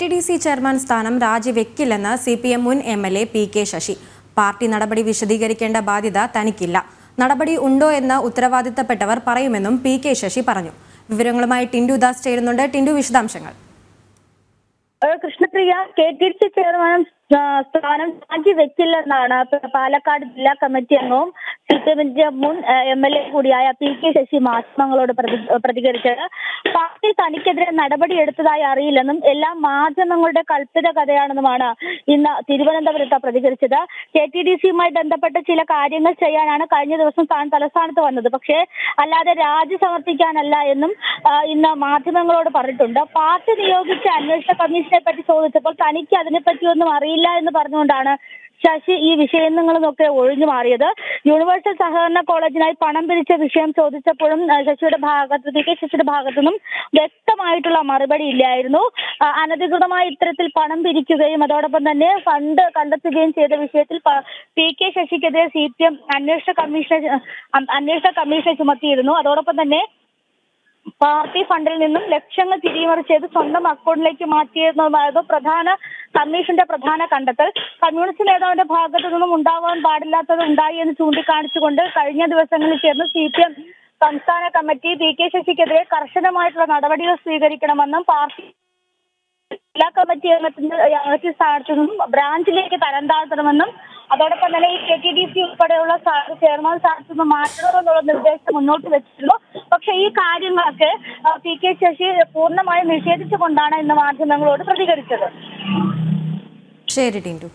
T D C chairman സ്ഥാനം രാജിവെക്കില്ലെന്ന് C P M മുൻ M L A P K Sasi. Party നടപടി വിശദീകരിക്കേണ്ട ബാധ്യത തനിക്കില്ല. നടപടി ഉണ്ടോ എന്ന് ഉത്തരവാദിത്തപ്പെട്ടവർ പറയുമെന്നും പി കെ ശശി പറഞ്ഞു. വിവരങ്ങളുമായി ടിൻഡു ദാസ് ചേരുന്നുണ്ട്. ടിൻഡു വിശദാംശങ്ങൾ. Krishnapriya K T C chairman സ്ഥാനം രാജിവെക്കില്ലെന്നാണ് പാലക്കാട് ജില്ലാ കമ്മിറ്റി അംഗവും എമ്മിന്റെ മുൻ എം എൽ എ കൂടിയായ പി കെ ശശി മാധ്യമങ്ങളോട് പ്രതി- പ്രതികരിച്ചത്. പാർട്ടി തനിക്കെതിരെ നടപടി എടുത്തതായി അറിയില്ലെന്നും എല്ലാം മാധ്യമങ്ങളുടെ കൽപ്പിത കഥയാണെന്നുമാണ് ഇന്ന് തിരുവനന്തപുരത്ത് പ്രതികരിച്ചത്. കെ ടി ഡി സിയുമായി ബന്ധപ്പെട്ട ചില കാര്യങ്ങൾ ചെയ്യാനാണ് കഴിഞ്ഞ ദിവസം താൻ തലസ്ഥാനത്ത് വന്നത്. പക്ഷേ അല്ലാതെ രാജി സമർപ്പിക്കാനല്ല എന്നും ഇന്ന് മാധ്യമങ്ങളോട് പറഞ്ഞിട്ടുണ്ട്. പാർട്ടി നിയോഗിച്ച അന്വേഷണ കമ്മീഷനെ പറ്റി ചോദിച്ചപ്പോൾ തനിക്ക് അതിനെപ്പറ്റിയൊന്നും അറിയില്ല എന്ന് പറഞ്ഞുകൊണ്ടാണ് ശശി ഈ വിഷയങ്ങളിൽ നിന്നൊക്കെ ഒഴിഞ്ഞു മാറിയത്. യൂണിവേഴ്സൽ സഹകരണ കോളേജിനായി പണം പിരിച്ച വിഷയം ചോദിച്ചപ്പോഴും ശശിയുടെ ഭാഗത്ത് പി കെ ശശിയുടെ ഭാഗത്തു നിന്നും വ്യക്തമായിട്ടുള്ള മറുപടി ഇല്ലായിരുന്നു. അനധികൃതമായി ഇത്തരത്തിൽ പണം പിരിക്കുകയും അതോടൊപ്പം തന്നെ ഫണ്ട് കണ്ടെത്തുകയും ചെയ്ത വിഷയത്തിൽ പ- കെ ശശിക്കെതിരെ സി പി എം അന്വേഷണ കമ്മീഷനെ അന്വേഷണ കമ്മീഷനെ ചുമത്തിയിരുന്നു. അതോടൊപ്പം തന്നെ പാർട്ടി ഫണ്ടിൽ നിന്നും ലക്ഷങ്ങൾ തിരിമറിച്ചത് സ്വന്തം അക്കൗണ്ടിലേക്ക് മാറ്റിയിരുന്നതായിരുന്നു പ്രധാന കമ്മീഷന്റെ പ്രധാന കണ്ടെത്തൽ. കമ്മ്യൂണിസ്റ്റ് നേതാവിന്റെ ഭാഗത്തു നിന്നും ഉണ്ടാവാൻ പാടില്ലാത്തത് ഉണ്ടായി എന്ന് ചൂണ്ടിക്കാണിച്ചുകൊണ്ട് കഴിഞ്ഞ ദിവസങ്ങളിൽ ചേർന്ന് സി പി എം സംസ്ഥാന കമ്മിറ്റി പി കെ ശശിക്കെതിരെ കർശനമായിട്ടുള്ള നടപടികൾ സ്വീകരിക്കണമെന്നും പാർട്ടി ജില്ലാ കമ്മിറ്റി അംഗത്തിന്റെ അംഗത്തി സ്ഥാനത്തു നിന്നും ബ്രാഞ്ചിലേക്ക് തരം താഴ്ത്തണമെന്നും അതോടൊപ്പം തന്നെ ഈ കെ ടി ഡി സി ഉൾപ്പെടെയുള്ള ചെയർമാൻ സ്ഥാനത്ത് നിന്ന് മാറ്റണമെന്നുള്ള നിർദ്ദേശം മുന്നോട്ട് വെച്ചിരുന്നു. പക്ഷേ ഈ കാര്യങ്ങളൊക്കെ പി കെ ശശി പൂർണമായും നിഷേധിച്ചുകൊണ്ടാണ് ഇന്ന് മാധ്യമങ്ങളോട് പ്രതികരിച്ചത്. ശരി ടിൻഡു